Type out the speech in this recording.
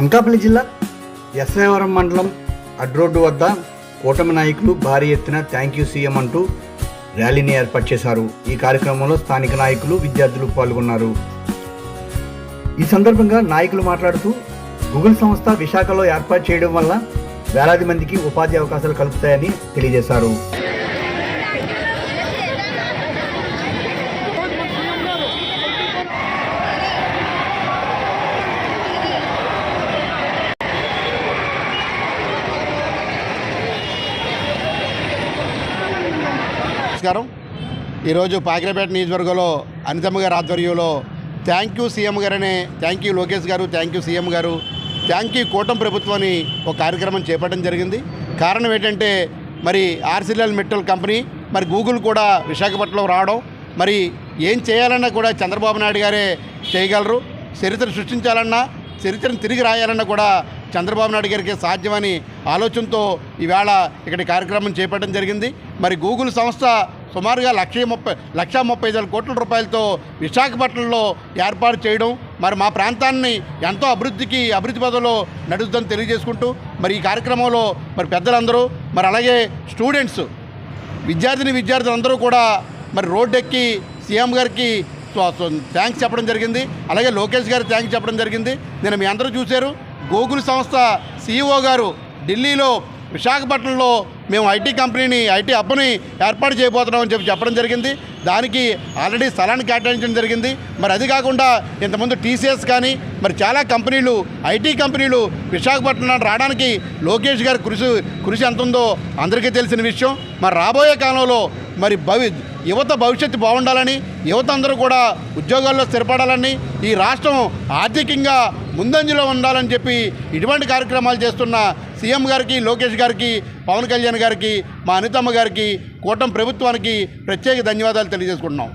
అనకాపల్లి జిల్లా ఎస్ఐవరం మండలం అడ్రోడ్డు వద్ద కూటమి నాయకులు భారీ ఎత్తున థ్యాంక్ యూ సీఎం అంటూ ర్యాలీని ఏర్పాటు చేశారు. ఈ కార్యక్రమంలో స్థానిక నాయకులు విద్యార్థులు పాల్గొన్నారు. ఈ సందర్భంగా నాయకులు మాట్లాడుతూ గూగుల్ సంస్థ విశాఖలో ఏర్పాటు చేయడం వల్ల వేలాది మందికి ఉపాధి అవకాశాలు కలుపుతాయని తెలియజేశారు. నమస్కారం ఈరోజు పాకిరపేట నియోజకవర్గంలో అనితమ్మ గారి ఆధ్వర్యంలో థ్యాంక్ యూ సీఎం గారనే థ్యాంక్ యూ లోకేష్ గారు థ్యాంక్ యూ సీఎం గారు థ్యాంక్ యూ కూటమి ప్రభుత్వాన్ని ఒక కార్యక్రమం చేపట్టడం జరిగింది. కారణం ఏంటంటే మరి ఆర్సిఎల్ మెటల్ కంపెనీ మరి గూగుల్ కూడా విశాఖపట్నంలో రావడం మరి ఏం చేయాలన్నా కూడా చంద్రబాబు నాయుడు గారే చేయగలరు. చరిత్ర సృష్టించాలన్నా చరిత్రను తిరిగి రాయాలన్నా కూడా చంద్రబాబు నాయుడు గారికి సాధ్యమని ఆలోచనతో ఈవేళ ఇక్కడ కార్యక్రమం చేపట్టడం జరిగింది. మరి గూగుల్ సంస్థ సుమారుగా లక్ష ముప్పై లక్ష ముప్పై ఐదు వేల కోట్ల రూపాయలతో విశాఖపట్నంలో ఏర్పాటు చేయడం మరి మా ప్రాంతాన్ని ఎంతో అభివృద్ధికి అభివృద్ధి పదవిలో నడుస్తుందని తెలియజేసుకుంటూ మరి ఈ కార్యక్రమంలో మరి పెద్దలందరూ మరి అలాగే స్టూడెంట్స్ విద్యార్థిని విద్యార్థులందరూ కూడా మరి రోడ్డు ఎక్కి సీఎం గారికి థ్యాంక్స్ చెప్పడం జరిగింది. అలాగే లోకేష్ గారికి థ్యాంక్స్ చెప్పడం జరిగింది. నేను మీ అందరూ చూశారు. గూగుల్ సంస్థ సీఈఓ గారు ఢిల్లీలో విశాఖపట్నంలో మేము ఐటీ కంపెనీని ఐటీ హబ్ని ఏర్పాటు చేయబోతున్నామని చెప్పి చెప్పడం జరిగింది. దానికి ఆల్రెడీ స్థలాన్ని కేటాయించడం జరిగింది. మరి అది కాకుండా ఇంతకుముందు టీసీఎస్ కానీ మరి చాలా కంపెనీలు ఐటీ కంపెనీలు విశాఖపట్నం రావడానికి లోకేష్ గారి కృషి కృషి ఎంత ఉందో అందరికీ తెలిసిన విషయం. మరి రాబోయే కాలంలో మరి భవి యువత భవిష్యత్తు బాగుండాలని యువత అందరూ కూడా ఉద్యోగాల్లో స్థిరపడాలని ఈ రాష్ట్రం ఆర్థికంగా ముందంజలో ఉండాలని చెప్పి ఇటువంటి కార్యక్రమాలు చేస్తున్న సీఎం గారికి లోకేష్ గారికి పవన్ కళ్యాణ్ గారికి మా అనితమ్మ గారికి కూటమి ప్రభుత్వానికి ప్రత్యేక ధన్యవాదాలు తెలియజేసుకుంటున్నాం.